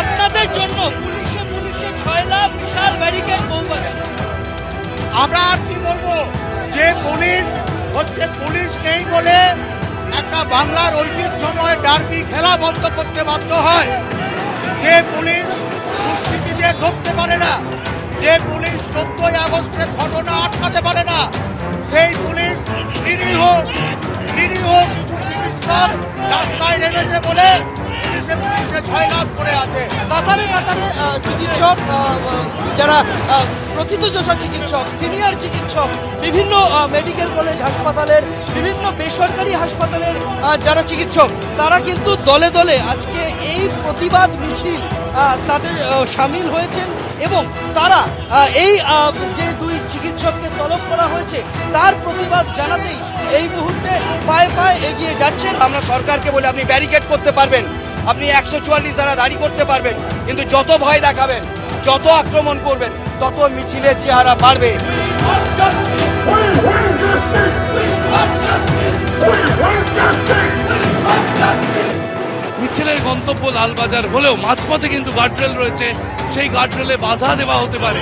আপনাদের জন্য পুলিশে পুলিশে ছয় লাখ বিশাল ব্যারিকেড বৌবাজার আমরা আর কি বলব? যে পুলিশ হচ্ছে পুলিশ নেই বলে একটা বাংলার ঐতিহ্যময় ডার্বি খেলা বন্ধ করতে বাধ্য হয়। যে পুলিশ দুষ্কৃতিদের ঢুকতে পারে না, যে পুলিশ চোদ্দই আগস্টের ঘটনা আটকাতে ছয় লাখ করে আছে। কাতারে কাতারে চিকিৎসক যারা আহ, প্রথিতযশা চিকিৎসক সিনিয়র চিকিৎসক বিভিন্ন মেডিকেল কলেজ হাসপাতালের বিভিন্ন বেসরকারি হাসপাতালের যারা চিকিৎসক তারা কিন্তু দলে দলে আজকে এই প্রতিবাদ মিছিল তাদের সামিল হয়েছেন এবং তারা এই যে দুই চিকিৎসককে তলব করা হয়েছে তার প্রতিবাদ জানাতেই এই মুহূর্তে পায়ে পায়ে এগিয়ে যাচ্ছেন। আমরা সরকারকে বলে আপনি ব্যারিকেড করতে পারবেন। আপনি একশো চুয়াল্লিশ দ্বারা দাঁড়ি করতে পারবেন, কিন্তু যত ভয় দেখাবেন, যত আক্রমণ করবেন, তত মিছিলের চেহারা বাড়বে। মিছিলের গন্তব্য লালবাজার হলেও মাঝপথে কিন্তু গার্ডরেল রয়েছে। সেই গার্ডরেলে বাধা দেওয়া হতে পারে।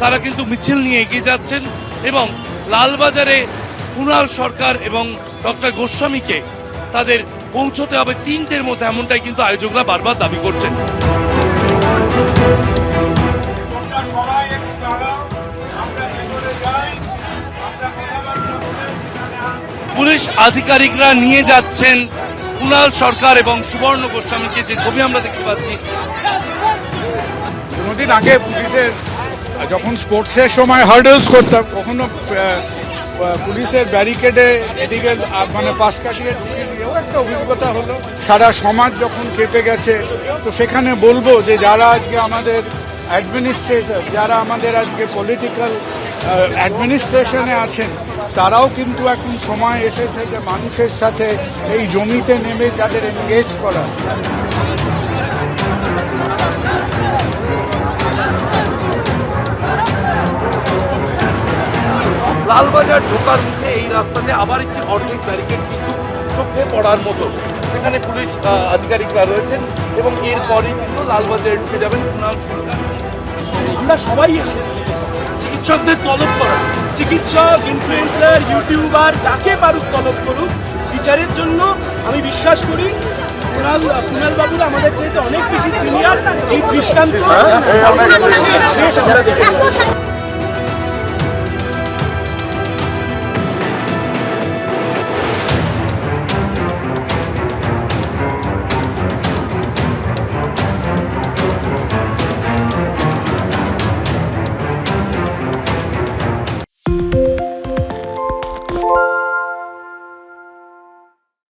তারা কিন্তু মিছিল নিয়ে এগিয়ে যাচ্ছেন এবং লালবাজারে কুণাল সরকার এবং ডক্টর গোস্বামীকে তাদের পৌঁছতে হবে তিনটের মধ্যে এমনটাই কিন্তু আয়োজকরা বারবার দাবি করছেন। পুলিশ আধিকারিকরা নিয়ে যাচ্ছেন কুণাল সরকার এবং সুবর্ণ গোস্বামীকে যে ছবি আমরা দেখতে পাচ্ছি আগে পুলিশের যখন স্পোর্টসের সময় হার্ডলস করতাম, কখনো পুলিশের ব্যারিকেডে এদিকে মানে পাশ কাটিয়ে একটা অভিজ্ঞতা হলো। সারা সমাজ যখন কেঁপে গেছে, তো সেখানে বলব যে যারা আজকে আমাদের অ্যাডমিনিস্ট্রেটর যারা আমাদের আজকে পলিটিক্যাল অ্যাডমিনিস্ট্রেশনে আছেন, তারাও কিন্তু এখন সময় এসেছে যে মানুষের সাথে এই জমিতে নেমে যাদের এনগেজ করা। লালবাজার ঢোকার মুখে এই রাস্তাতে আবার একটি অর্ধেক ব্যারিকেড কিন্তু চোখে পড়ার মতো সেখানে পুলিশ আধিকারিকরা রয়েছেন এবং এরপরেই কিন্তু লালবাজারে ঢুকে যাবেন কুণাল সরকার আমরা সবাই। চিকিৎসকদের তলব করা চিকিৎসক ইনফ্লুয়েন্সার ইউটিউবার যাকে পারুক তলব করুক বিচারের জন্য আমি বিশ্বাস করি কুণাল কুণাল বাবুরা আমাদের চাইতে অনেক বেশি সিনিয়র এই দৃষ্টান্ত